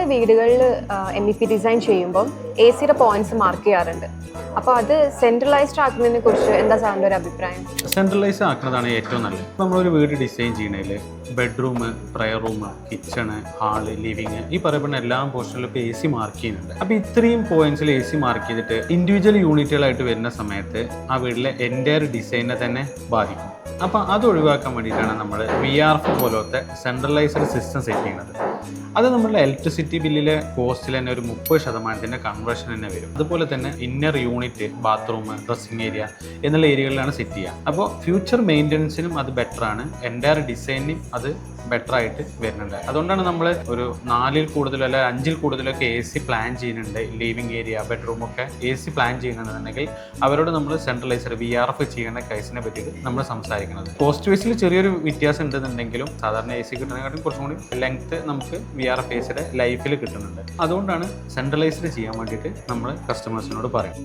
നമ്മൾ വീടുകളിൽ M E P design ചെയ്യുമ്പം എ സിയുടെ പോയിന്റ്സ് മാർക്ക് ചെയ്യാറുണ്ട്. അപ്പോൾ അത് സെൻട്രലൈസ്ഡ് ആക്കുന്നതിനെ കുറിച്ച് എന്താ സാറിന്റെ ഒരു അഭിപ്രായം? സെൻട്രലൈസ് ആക്കുന്നതാണ് ഏറ്റവും നല്ലത്. നമ്മളൊരു വീട് design ചെയ്യണേൽ bedroom prayer room kitchen hall living ഈ പറയപ്പെടുന്ന എല്ലാ പോർഷനിലും ഇപ്പോൾ എ സി മാർക്ക് ചെയ്യുന്നുണ്ട്. അപ്പോൾ ഇത്രയും പോയിന്റ്സിൽ എ സി മാർക്ക് ചെയ്തിട്ട് ഇൻഡിവിജ്വൽ യൂണിറ്റുകളായിട്ട് വരുന്ന സമയത്ത് ആ വീട്ടിലെ എന്റെ ഡിസൈനെ തന്നെ ബാധിക്കും. അപ്പോൾ അത് ഒഴിവാക്കാൻ വേണ്ടിയിട്ടാണ് നമ്മൾ വി ആർ എഫ് പോലത്തെ സെൻട്രലൈസ്ഡ് സിസ്റ്റം സെറ്റ് ചെയ്യുന്നത്. അത് നമ്മളുടെ ഇലക്ട്രിസിറ്റി ബില്ലിലെ കോസ്റ്റിൽ തന്നെ ഒരു മുപ്പത് ശതമാനത്തിന്റെ കൺവേർഷൻ തന്നെ വരും. അതുപോലെ തന്നെ inner unit bathroom dressing area എന്നുള്ള ഏരിയകളിലാണ് സെറ്റ് ചെയ്യുക. അപ്പോൾ ഫ്യൂച്ചർ മെയിന്റനൻസിനും അത് ബെറ്റർ ആണ്. എന്റെ ഡിസൈനിനും അത് ബെറ്റർ ആയിട്ട് വരുന്നുണ്ട്. അതുകൊണ്ടാണ് നമ്മൾ ഒരു നാലിൽ കൂടുതലോ അല്ല അഞ്ചിൽ കൂടുതലൊക്കെ എ സി പ്ലാൻ ചെയ്യുന്നുണ്ട്. ലിവിങ് ഏരിയ ബെഡ്റൂം ഒക്കെ എ സി പ്ലാൻ ചെയ്യുന്നുണ്ടെന്നുണ്ടെങ്കിൽ അവരോട് നമ്മൾ സെൻട്രലൈസർ വി ആർ എഫ് ചെയ്യുന്ന കേസിനെ പറ്റിയിട്ട് നമ്മൾ സംസാരിക്കുന്നത്. കോസ്റ്റ് വൈസിൽ ചെറിയൊരു വ്യത്യാസം ഉണ്ടെന്നുണ്ടെങ്കിലും സാധാരണ എ സി കിട്ടുന്നതിനെക്കാട്ടും കുറച്ചും കൂടി ലെങ്ത് നമുക്ക് വി ആർ എഫ് എസിയുടെ ലൈഫിൽ കിട്ടുന്നുണ്ട്. അതുകൊണ്ടാണ് സെൻട്രലൈസ്ഡ് ചെയ്യാൻ വേണ്ടിയിട്ട് നമ്മൾ കസ്റ്റമേഴ്സിനോട് പറയും